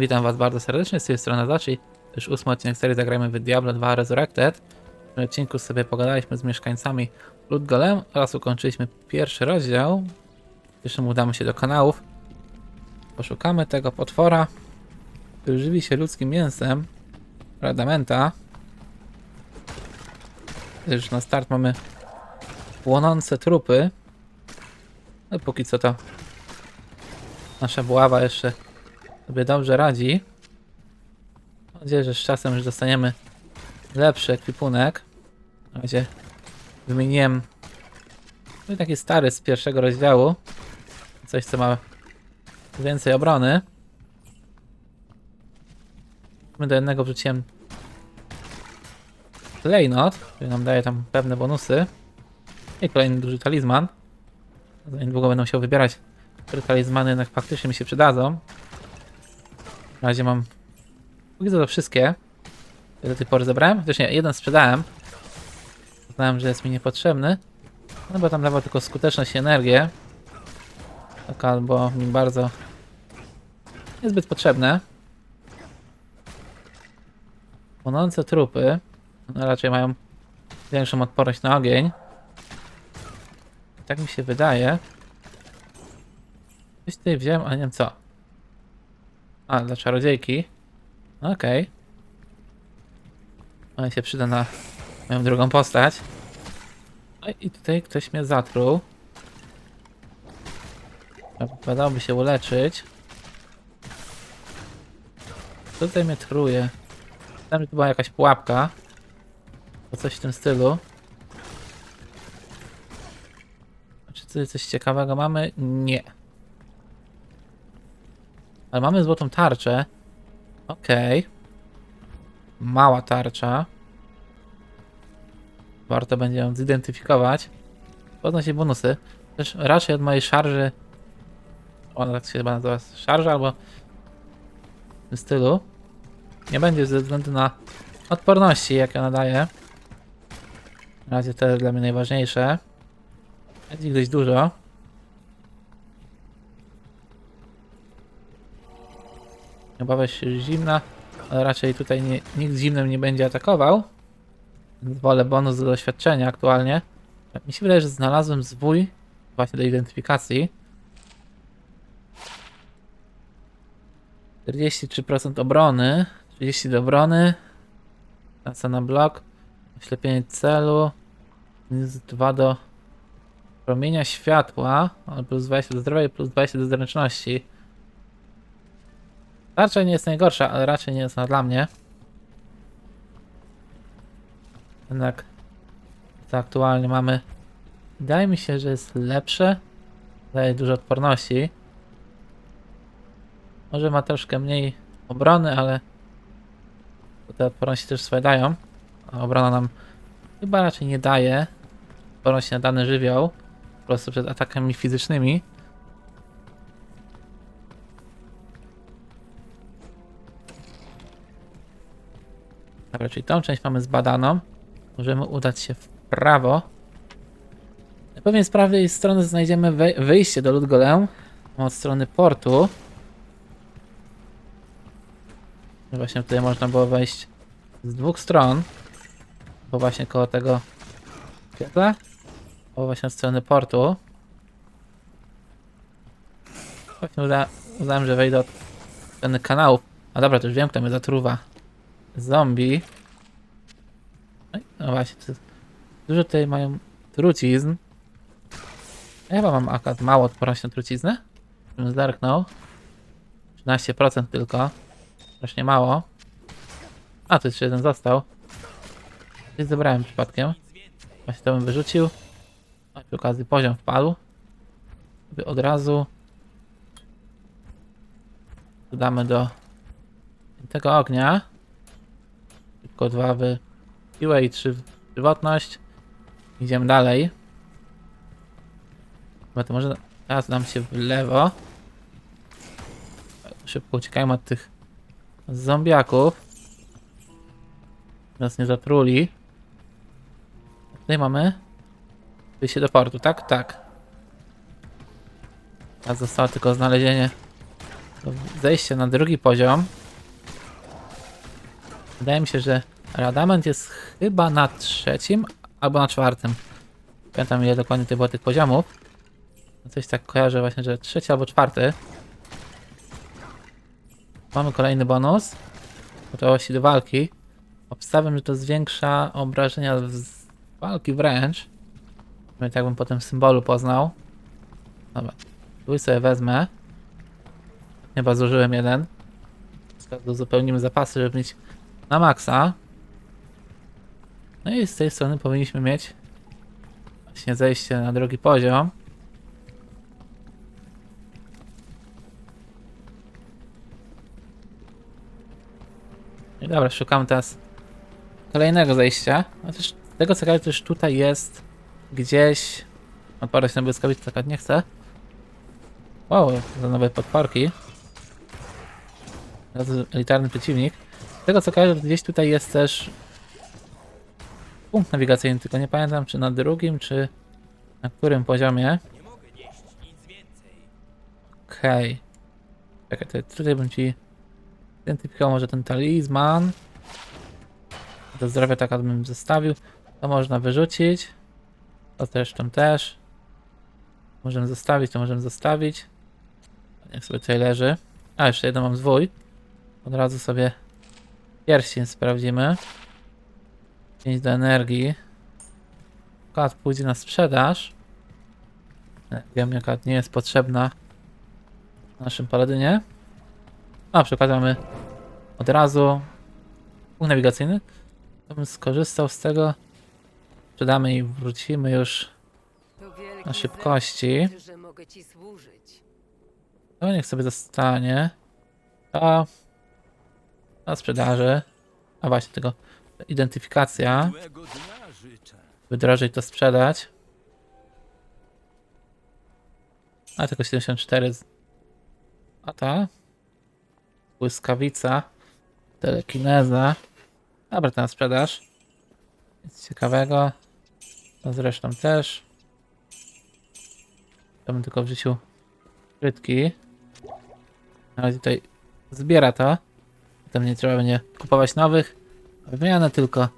Witam was bardzo serdecznie, z tej strony Zachi. To już ósmy odcinek serii Zagrajmy w Diablo 2 Resurrected. W tym odcinku sobie pogadaliśmy z mieszkańcami Lud Golem oraz ukończyliśmy pierwszy rozdział. Jeszcze udamy się do kanałów. Poszukamy tego potwora, który żywi się ludzkim mięsem. Radamenta. Już na start mamy płonące trupy. No póki co to nasza buława jeszcze sobie dobrze radzi. Mam nadzieję, że z czasem już dostaniemy lepszy ekwipunek. Na razie wymieniłem no i taki stary z pierwszego rozdziału. Coś, co ma więcej obrony. My do jednego wrzuciłem klejnot, który nam daje tam pewne bonusy. I kolejny duży talizman. Za niedługo będę musiał wybierać, które talizmany jednak faktycznie mi się przydadzą. Na razie mam. Co to wszystkie. Do tej pory zebrałem. Chociaż nie, jeden sprzedałem. Uznałem, że jest mi niepotrzebny. No bo tam dawał tylko skuteczność i energię. Tak albo mi bardzo niezbyt potrzebne. Płonące trupy. No raczej mają większą odporność na ogień. Tak mi się wydaje. Coś tutaj wziąłem, ale nie wiem co. A, dla czarodziejki. Okej. Okay. Się przyda na moją drugą postać. No i tutaj ktoś mnie zatruł. Wypadałoby się uleczyć. Tutaj mnie truje? Tam, to była jakaś pułapka. To coś w tym stylu. Czy tutaj coś ciekawego mamy? Nie. Ale mamy złotą tarczę. Okej. Mała tarcza. Warto będzie ją zidentyfikować. Poznać jej bonusy. Też raczej od mojej szarży. Ona tak się chyba nazywa szarża albo w tym stylu. Nie będzie ze względu na odporności, jakie ona daje. Na razie to jest dla mnie najważniejsze. Jest ich dość dużo. Obawia się zimna, ale raczej tutaj nie, nikt zimnym nie będzie atakował. Wolę bonus do doświadczenia aktualnie. Mi się wydaje, że znalazłem zwój właśnie do identyfikacji. 43% obrony, 30 do obrony, praca na blok, oślepienie celu, minus 2 do promienia światła, plus 20 do zdrowia i plus 20 do zręczności. Raczej nie jest najgorsza, ale raczej nie jest ona dla mnie. Jednak to aktualnie mamy. Wydaje mi się, że jest lepsze. Daje dużo odporności. Może ma troszkę mniej obrony, ale te odporności też swoje dają. A obrona nam chyba raczej nie daje odporności na dany żywioł. Po prostu przed atakami fizycznymi. Dobra, czyli tą część mamy zbadaną. Możemy udać się w prawo. Pewnie z prawej strony znajdziemy wyjście do Ludgolem od strony portu. Właśnie tutaj można było wejść z dwóch stron. Bo właśnie koło tego piekla. Bo właśnie od strony portu. Właśnie uda uznałem, że wejdę od strony kanałów. A dobra, to już wiem, kto mnie zatruwa. Zombie. No, właśnie, dużo tutaj mają trucizn. Ja chyba mam akurat mało odporności na truciznę. Bym zerknął. 13% tylko. Strasznie mało. A, tu jeszcze jeden został. Coś zebrałem przypadkiem. Właśnie to bym wyrzucił. A przy okazji poziom wpadł. Od razu dodamy do tego ognia. Tylko dwa w siłę i trzy w żywotność. Idziemy dalej. Chyba to może teraz dam się w lewo. Szybko uciekajmy od tych zombiaków. Nas nie zatruli. Tutaj mamy wyjście do portu, tak? Tak. Teraz zostało tylko znalezienie zejście na drugi poziom. Wydaje mi się, że Radament jest chyba na trzecim albo na czwartym. Pamiętam ile dokładnie to było tych poziomów. Coś tak kojarzę właśnie, że trzeci albo czwarty. Mamy kolejny bonus. Gotowości do walki. Obstawiam, że to zwiększa obrażenia z walki wręcz. Nawet jakbym po tym symbolu poznał. Dobra. Tu sobie wezmę. Chyba zużyłem jeden. Uzupełnimy zapasy, żeby mieć na maksa. No i z tej strony powinniśmy mieć właśnie zejście na drugi poziom. I dobra, szukamy teraz kolejnego zejścia. A też tego co ciekawe, też tutaj jest gdzieś. Odparać na błyskawicy tak nie chcę. Wow, za nowe podporki. Razu elitarny przeciwnik. Z tego co kojarzę, gdzieś tutaj jest też punkt nawigacyjny, tylko nie pamiętam czy na drugim, czy na którym poziomie. Okej. Czekaj, to tutaj bym ci identyfikował może ten talizman. Do zdrowia tak bym zostawił. To można wyrzucić. To też tam też. Możemy zostawić, to możemy zostawić. Niech sobie tutaj leży. A, jeszcze jedno mam zwój. Od razu sobie pierścień sprawdzimy. 5 do energii. Kat pójdzie na sprzedaż. Wiem, jaka nie jest potrzebna naszym paladynie. A, przy okazji mamy od razu punkt nawigacyjny. To bym skorzystał z tego. Sprzedamy i wrócimy już na szybkości. To niech sobie zostanie. To na sprzedaży. A właśnie tego identyfikacja. By drożej to sprzedać. A tylko 74. z- A ta? Błyskawica. Telekineza. Dobra, to sprzedaż. Nic ciekawego. To zresztą też. To bym tylko wrzucił krytki. Na razie tutaj zbiera to. Potem nie trzeba będzie kupować nowych. Wymianę tylko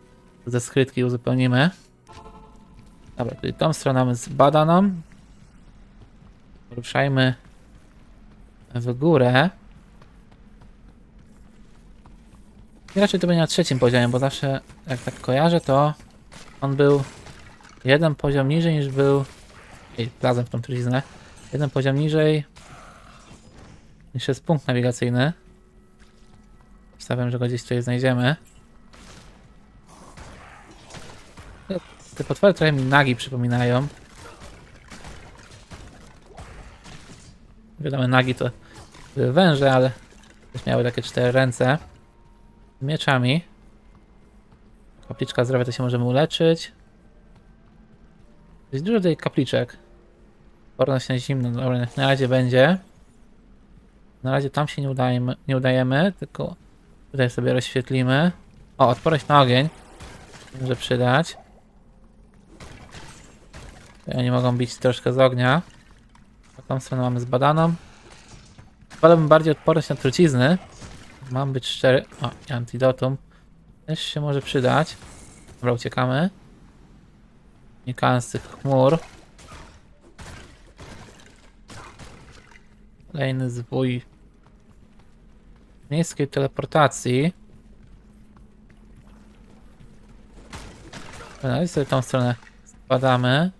ze skrytki uzupełnimy. Dobra, czyli tą stronę zbadaną. Ruszajmy w górę. I raczej to będzie na trzecim poziomie, bo zawsze jak tak kojarzę, to on był jeden poziom niżej niż był. Ej, plazem w tą truciznę. Jeden poziom niżej niż jest punkt nawigacyjny. Wstawiam, że go gdzieś tutaj znajdziemy. Te potwory trochę mi nagi przypominają. Wiadomo, nagi to były węże, ale też miały takie cztery ręce. Mieczami. Kapliczka zdrowia to się możemy uleczyć. Jest dużo tej kapliczek. Porność na zimno, dobra, na razie będzie. Na razie tam się nie udajemy, nie udajemy, tylko tutaj sobie rozświetlimy. O, odporność na ogień. Może przydać. Oni mogą bić troszkę z ognia. A tą stronę mamy zbadaną. Wolałbym bardziej odporność na trucizny. Mam być szczery. O, antidotum. Też się może przydać. Dobra, uciekamy. Unikając tych chmur. Kolejny zwój miejskiej teleportacji. No i sobie tą stronę spadamy.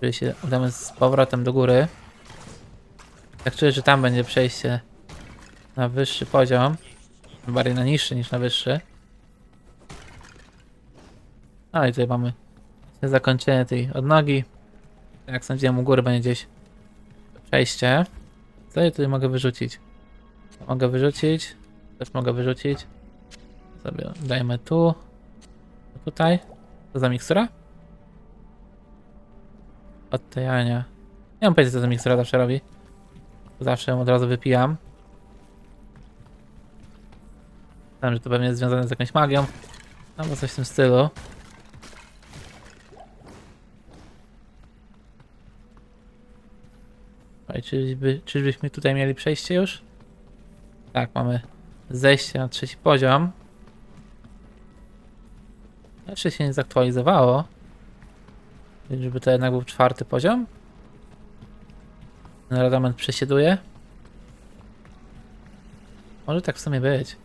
Czyli się udamy z powrotem do góry. Tak czuję, że tam będzie przejście na wyższy poziom. Bardziej na niższy niż na wyższy. No i tutaj mamy zakończenie tej odnogi. Jak sądziłem, u góry będzie gdzieś przejście. Co ja tutaj mogę wyrzucić? Mogę wyrzucić. Też mogę wyrzucić. Sobie dajmy tu. Tutaj. Co za mikstura? Odtajania. Nie mam pojęcia co za mikstura zawsze robi. Zawsze ją od razu wypijam. Wiem, że to pewnie jest związane z jakąś magią. Albo coś w tym stylu. Oj, Czyżby, czyżbyśmy tutaj mieli przejście już? Tak, mamy zejście na trzeci poziom. Jeszcze się nie zaktualizowało. Żeby to jednak był czwarty poziom. Radament przesieduje. Może tak w sumie być.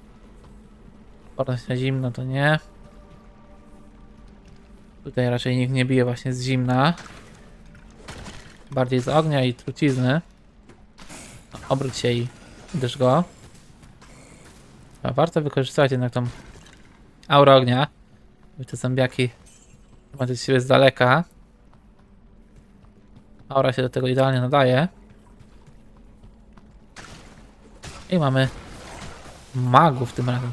Odporność na zimno to nie. Tutaj raczej nikt nie bije właśnie z zimna. Bardziej z ognia i trucizny. No, Obróć się i uderz go. A warto wykorzystywać jednak tą aurę ognia. By te zombiaki zobaczyć siebie z daleka. Aura się do tego idealnie nadaje. I mamy magów tym razem.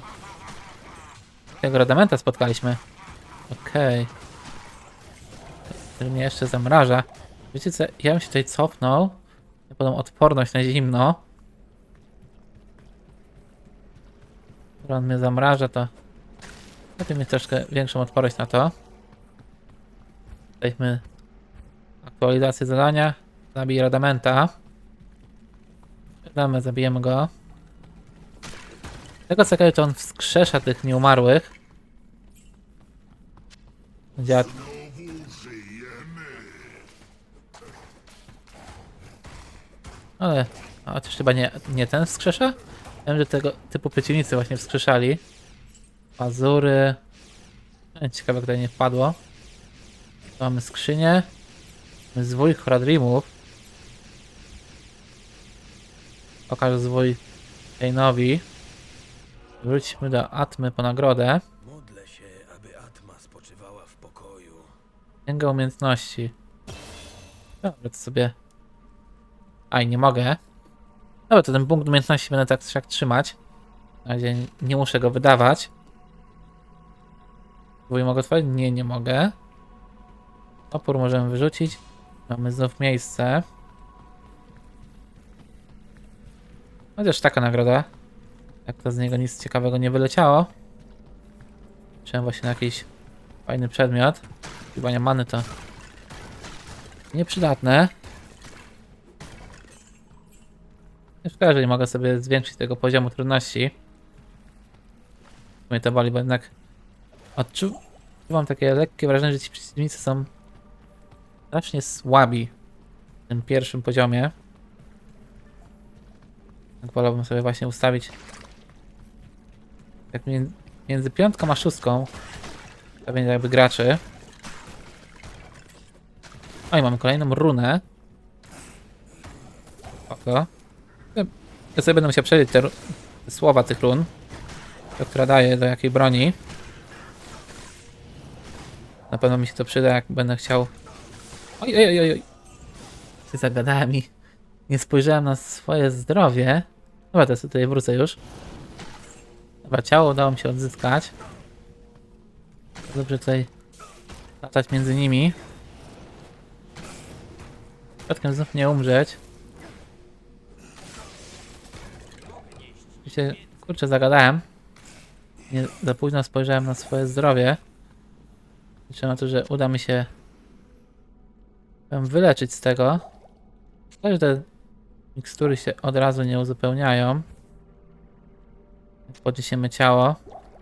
Tego radamenta spotkaliśmy. Okej. Który mnie jeszcze zamraża. Wiecie co, ja bym się tutaj cofnął. Ja podam odporność na zimno. On mnie zamraża, to lepiej mieć troszkę większą odporność na to. Weźmy aktualizację zadania. Zabij Radamenta. Damy, zabijemy go. Tego co to on wskrzesza tych nieumarłych. Dziad. Ale, a już chyba nie, nie ten wskrzesza? Wiem, że tego typu przeciwnicy właśnie wskrzeszali. Pazury. Ciekawe, kto nie wpadło. Tu mamy skrzynię. Mamy Zwój Horadrimów. Pokażę zwój Kainowi. Wróćmy do Atmy po nagrodę. Modlę się, aby Atma spoczywała w pokoju. Księga umiejętności. Dobra, to sobie... Aj, nie mogę. Dobra, to ten punkt umiejętności będę tak siak trzymać. Na razie nie muszę go wydawać. Zwój mogę otworzyć? Nie, nie mogę. Opór możemy wyrzucić. Mamy znów miejsce. Chociaż taka nagroda. Jak to z niego nic ciekawego nie wyleciało. Chciałem właśnie na jakiś fajny przedmiot. Chyba nie many to nieprzydatne. Nie szkoda, nie mogę sobie zwiększyć tego poziomu trudności. Mnie to boli, bo jednak odczuwam takie lekkie wrażenie, że ci przeciwnicy są strasznie słabi w tym pierwszym poziomie. Tak wolałbym sobie właśnie ustawić tak między, między piątką a szóstką to będzie jakby graczy. O i mamy kolejną runę. Oko. Ja sobie będę musiał przeczytać te, słowa tych run. To, która daje do jakiej broni. Na pewno mi się to przyda, jak będę chciał... Oj, oj, oj, oj. Się zagadałem i nie spojrzałem na swoje zdrowie. Dobra, sobie tutaj wrócę już. Dobra, ciało udało mi się odzyskać. Dobrze tutaj latać między nimi. Przypadkiem znów nie umrzeć. Się, kurczę, zagadałem. Nie za późno spojrzałem na swoje zdrowie. Liczę na to, że uda mi się wyleczyć z tego. Że te mikstury się od razu nie uzupełniają. Podniesiemy ciało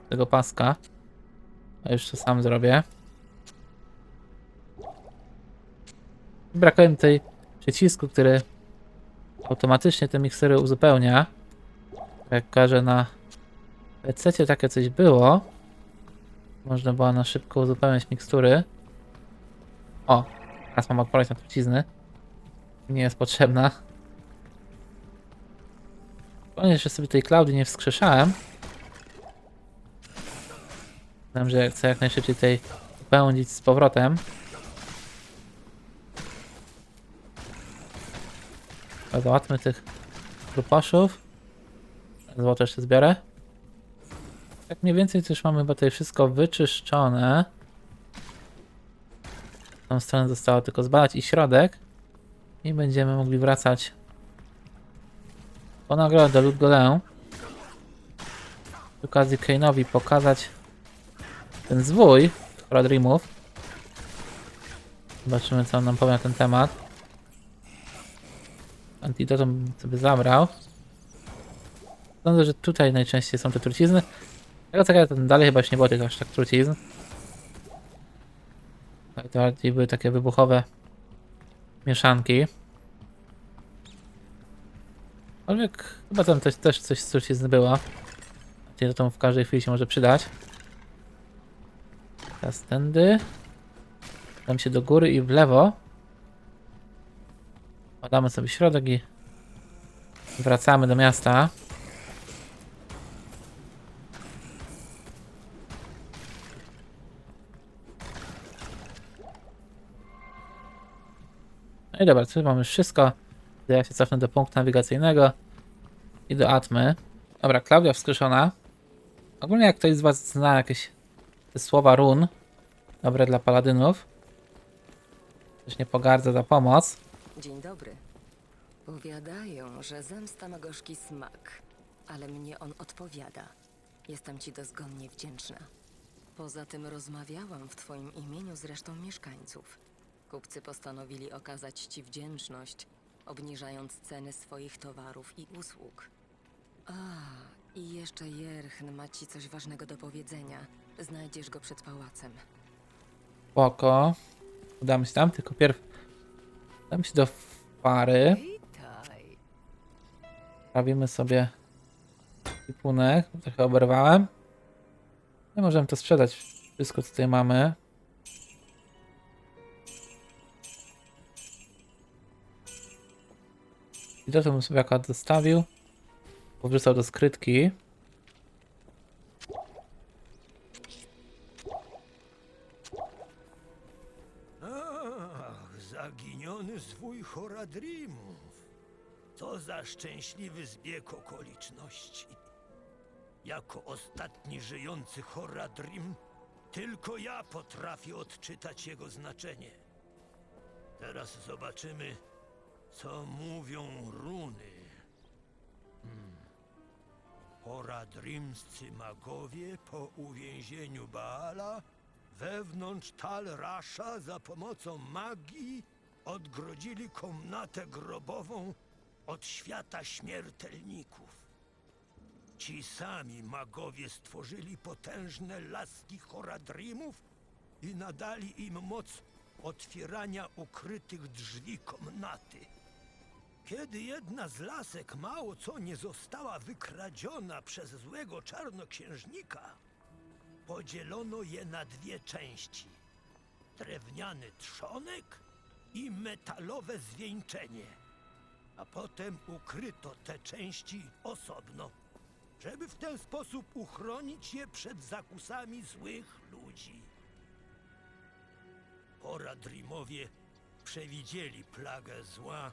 tego paska. A już to sam zrobię. Brakuje mi tutaj przycisku, który automatycznie te miksery uzupełnia. Jak każę na PC takie coś było. Można było na szybko uzupełniać mikstury. O, teraz mam odporność na trucizny. Nie jest potrzebna. Powiem, że sobie tej Klaudy nie wskrzeszałem. Wiem, że chcę jak najszybciej tutaj upełnić z powrotem. Załatwmy tych gruposzów. Złoto jeszcze zbiorę. Tak mniej więcej już mamy chyba tutaj wszystko wyczyszczone. Tą stronę zostało tylko zbadać i środek. I będziemy mogli wracać po nagrodę do Ludgolę. Przy okazji Kane'owi pokazać ten zwój Dreamów. Zobaczymy co on nam powie na ten temat. Antidotum sobie zabrał. Sądzę, że tutaj najczęściej są te trucizny. Tego co ja tam dalej chyba już nie było tych aż tak trucizn. To bardziej były takie wybuchowe mieszanki. Aczkolwiek chyba tam też, też coś z trucizny było. Antidotum w każdej chwili się może przydać. Teraz tędy. Tam się do góry i w lewo. Podamy sobie środek i wracamy do miasta. I dobra, tu mamy wszystko. Ja się cofnę do punktu nawigacyjnego i do Atmy. Dobra, Klaudia wskrzeszona. Ogólnie jak ktoś z was zna jakieś słowa run, dobre dla paladynów, też nie pogardzę za pomoc. Dzień dobry. Powiadają, że zemsta ma gorzki smak, ale mnie on odpowiada. Jestem ci dozgonnie wdzięczna. Poza tym rozmawiałam w twoim imieniu z resztą mieszkańców. Kupcy postanowili okazać ci wdzięczność, obniżając ceny swoich towarów i usług. A, i jeszcze Jerchn ma ci coś ważnego do powiedzenia. Znajdziesz go przed pałacem. Spoko. Udamy się tam, tylko pierw udamy się do. Witaj. Robimy sobie kipunek. Trochę oberwałem. I możemy to sprzedać. Wszystko co tutaj mamy. I to, to bym sobie akurat zostawił. Powrzucał do skrytki. Ach, zaginiony zwój Horadrimów. Co za szczęśliwy zbieg okoliczności. Jako ostatni żyjący Horadrim, tylko ja potrafię odczytać jego znaczenie. Teraz zobaczymy, co mówią runy. Hmm. Horadrimscy magowie po uwięzieniu Baala wewnątrz Tal Rasha za pomocą magii odgrodzili komnatę grobową od świata śmiertelników. Ci sami magowie stworzyli potężne laski Horadrimów i nadali im moc otwierania ukrytych drzwi komnaty. Kiedy jedna z lasek mało co nie została wykradziona przez złego czarnoksiężnika, podzielono je na dwie części. Drewniany trzonek i metalowe zwieńczenie. A potem ukryto te części osobno, żeby w ten sposób uchronić je przed zakusami złych ludzi. Horadrimowie przewidzieli plagę zła,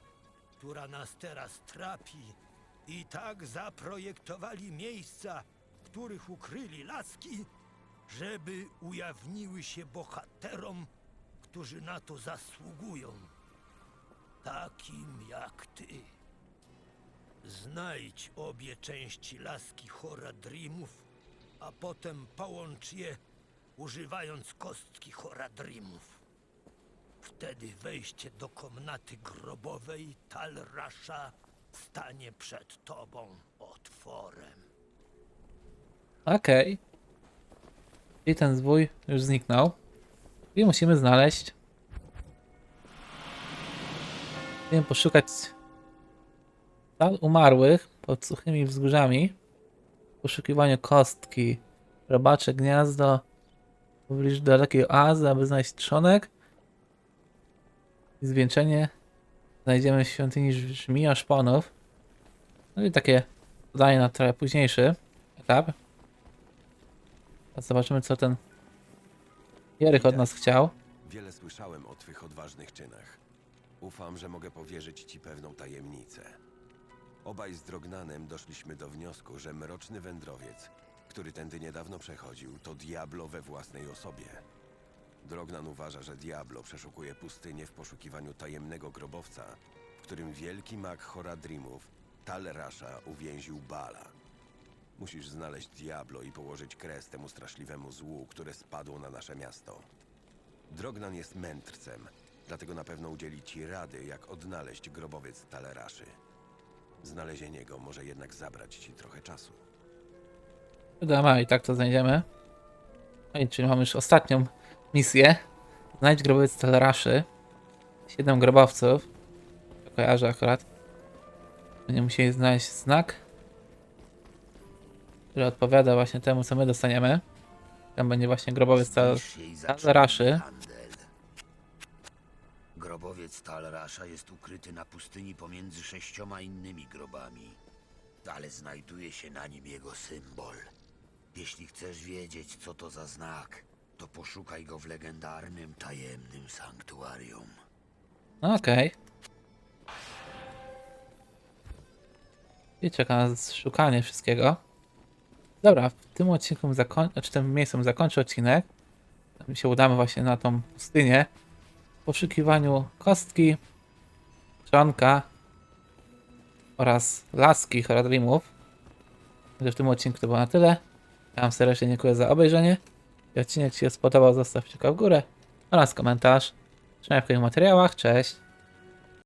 która nas teraz trapi i tak zaprojektowali miejsca, w których ukryli laski, żeby ujawniły się bohaterom, którzy na to zasługują. Takim jak ty. Znajdź obie części laski Horadrimów, a potem połącz je, używając kostki Horadrimów. Wtedy wejście do komnaty grobowej Talrasza stanie przed tobą otworem. Okej. I ten zwój już zniknął. I musimy znaleźć. Musimy poszukać sal umarłych pod suchymi wzgórzami. W poszukiwaniu kostki. Robacze gniazdo. Pobliż dalekiej oazy, aby znaleźć trzonek. Zwieńczenie. Znajdziemy w świątyni żmija szponów. No i takie zadanie na trochę późniejszy etap. A zobaczymy, co ten Jerych od nas chciał. Wiele słyszałem o twych odważnych czynach. Ufam, że mogę powierzyć ci pewną tajemnicę. Obaj z Drognanem doszliśmy do wniosku, że mroczny wędrowiec, który tędy niedawno przechodził, to Diablo we własnej osobie. Drognan uważa, że Diablo przeszukuje pustynię w poszukiwaniu tajemnego grobowca, w którym wielki mag Horadrimów, Tal Rasha, uwięził Bala. Musisz znaleźć Diablo i położyć kres temu straszliwemu złu, które spadło na nasze miasto. Drognan jest mędrcem, dlatego na pewno udzieli ci rady, jak odnaleźć grobowiec Taleraszy. Znalezienie go może jednak zabrać ci trochę czasu. Wiadomo, i tak to znajdziemy. No i czyli mamy już ostatnią misję. Znajdź grobowiec Telraszy. Siedem grobowców. To kojarzę akurat. Będziemy musieli znaleźć znak, który odpowiada właśnie temu, co my dostaniemy. Tam będzie właśnie grobowiec Tel- Zniszcz jej Talraszy. zaczynny handel. Grobowiec Talrasza jest ukryty na pustyni pomiędzy sześcioma innymi grobami, ale znajduje się na nim jego symbol. Jeśli chcesz wiedzieć, co to za znak, to poszukaj go w legendarnym, tajemnym sanktuarium. Okej. I czeka nas szukanie wszystkiego. Dobra, w tym odcinku zakoń- znaczy tym miejscem zakończę odcinek. My się udamy właśnie na tą pustynię. W poszukiwaniu kostki, trzonka oraz laski Horadrimów. Także w tym odcinku to było na tyle. Wam serdecznie dziękuję za obejrzenie. Jeśli odcinek Ci się spodobał, zostaw kciuka w górę oraz komentarz. Trzymaj w kolejnych materiałach. Cześć!